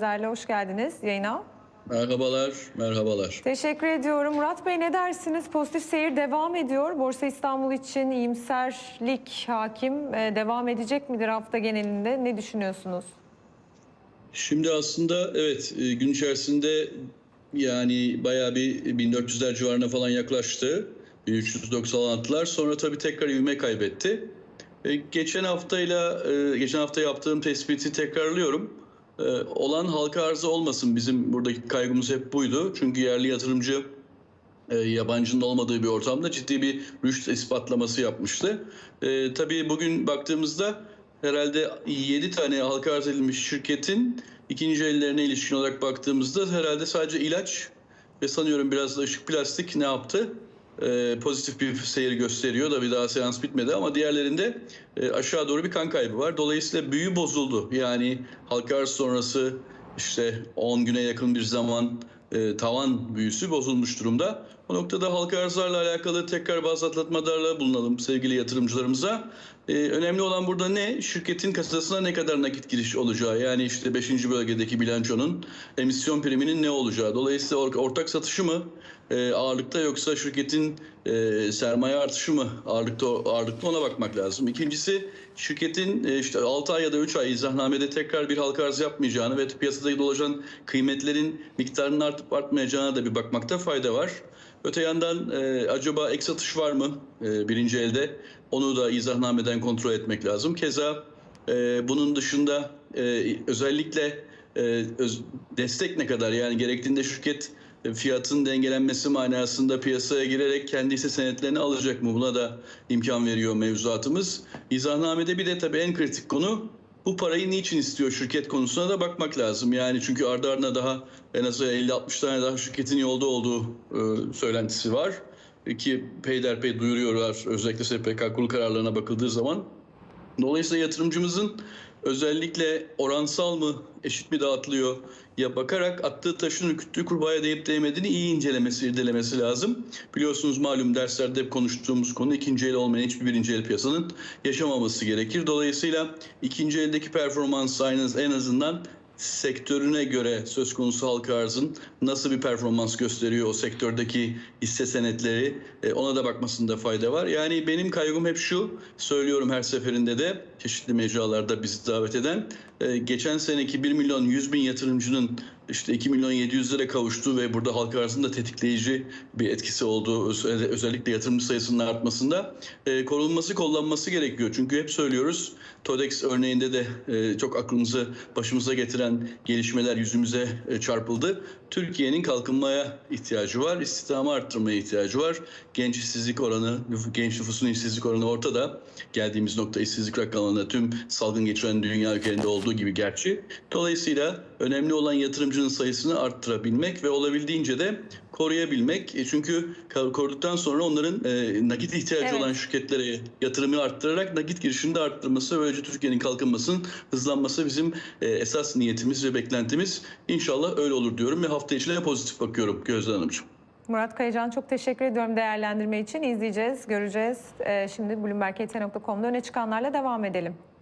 Zerle hoş geldiniz yayına. Merhabalar, merhabalar. Teşekkür ediyorum. Murat Bey ne dersiniz? Pozitif seyir devam ediyor. Borsa İstanbul için iyimserlik hakim Ee, devam edecek midir hafta genelinde? Ne düşünüyorsunuz? Şimdi aslında evet e, gün içerisinde yani bayağı bir 1400'ler civarına falan yaklaştı. 396'lar sonra tabii tekrar ivme kaybetti. E, Geçen haftayla e, geçen hafta yaptığım tespiti tekrarlıyorum. E, Olan halka arzı olmasın bizim buradaki kaygımız hep buydu. Çünkü yerli yatırımcı e, yabancının olmadığı bir ortamda ciddi bir rüşt ispatlaması yapmıştı. E, tabii bugün baktığımızda herhalde 7 tane halka arz edilmiş şirketin ikinci ellerine ilişkin olarak baktığımızda herhalde sadece ilaç ve sanıyorum biraz da ışık plastik ne yaptı? E, pozitif bir seyir gösteriyor da bir daha seans bitmedi ama diğerlerinde e, aşağı doğru bir kan kaybı var. Dolayısıyla büyü bozuldu. Yani halka arz sonrası işte 10 güne yakın bir zaman e, tavan büyüsü bozulmuş durumda. O noktada halka arzlarla alakalı tekrar bazı hatırlatmalarla bulunalım sevgili yatırımcılarımıza. E, önemli olan burada ne? Şirketin kasasına ne kadar nakit giriş olacağı. Yani işte 5. bölgedeki bilançonun emisyon priminin ne olacağı. Dolayısıyla or- ortak satışı mı e, ağırlıkta yoksa şirketin e, sermaye artışı mı ağırlıkta ağırlıkta ona bakmak lazım. İkincisi şirketin e, işte 6 ay ya da 3 ay izahnamede tekrar bir halka arz yapmayacağını ve piyasada dolaşan kıymetlerin miktarının artıp artmayacağına da bir bakmakta fayda var. Öte yandan e, acaba ek satış var mı e, birinci elde? Onu da izahnameden kontrol etmek lazım. Keza e, bunun dışında e, özellikle e, öz- destek ne kadar yani gerektiğinde şirket e, fiyatın dengelenmesi manasında piyasaya girerek kendi hisse senetlerini alacak mı? Buna da imkan veriyor mevzuatımız. İzahnamede bir de tabii en kritik konu bu parayı niçin istiyor şirket konusuna da bakmak lazım. Yani çünkü ardı ardına daha en az 50-60 tane daha şirketin yolda olduğu e, söylentisi var. Ki peyderpey duyuruyorlar özellikle SPK kurul kararlarına bakıldığı zaman. Dolayısıyla yatırımcımızın özellikle oransal mı, eşit mi dağıtılıyor ya bakarak attığı taşın ürküttüğü kurbağaya değip değmediğini iyi incelemesi, irdelemesi lazım. Biliyorsunuz malum derslerde hep konuştuğumuz konu ikinci el olmayan hiçbir birinci el piyasanın yaşamaması gerekir. Dolayısıyla ikinci eldeki performans aynı en azından sektörüne göre söz konusu halka arzın nasıl bir performans gösteriyor o sektördeki hisse senetleri e, ona da bakmasında fayda var. Yani benim kaygım hep şu söylüyorum her seferinde de çeşitli mecralarda bizi davet eden e, geçen seneki 1 milyon 100 bin yatırımcının işte 2 milyon 700 lira kavuştuğu ve burada halka arzında tetikleyici bir etkisi olduğu öz- özellikle yatırımcı sayısının artmasında e, korunması kollanması gerekiyor. Çünkü hep söylüyoruz TODEX örneğinde de e, çok aklımızı başımıza getiren gelişmeler yüzümüze e, çarpıldı. Türkiye'nin kalkınmaya ihtiyacı var, istihdamı arttırmaya ihtiyacı var. Genç işsizlik oranı, genç nüfusun işsizlik oranı ortada. Geldiğimiz nokta işsizlik rakamlarında tüm salgın geçiren dünya ülkelerinde olduğu gibi gerçi. Dolayısıyla önemli olan yatırımcının sayısını arttırabilmek ve olabildiğince de koruyabilmek. E, Çünkü koruduktan sonra onların e, nakit ihtiyacı Evet. olan şirketlere yatırımı arttırarak nakit girişini de arttırması böylece Türkiye'nin kalkınmasının hızlanması bizim e, esas niyetimiz ve beklentimiz. İnşallah öyle olur diyorum ve hafta içine pozitif bakıyorum Gözde Hanımcığım. Murat Kayacan çok teşekkür ediyorum değerlendirme için. İzleyeceğiz, göreceğiz. Ee, şimdi bloomberg.kt.com'da öne çıkanlarla devam edelim.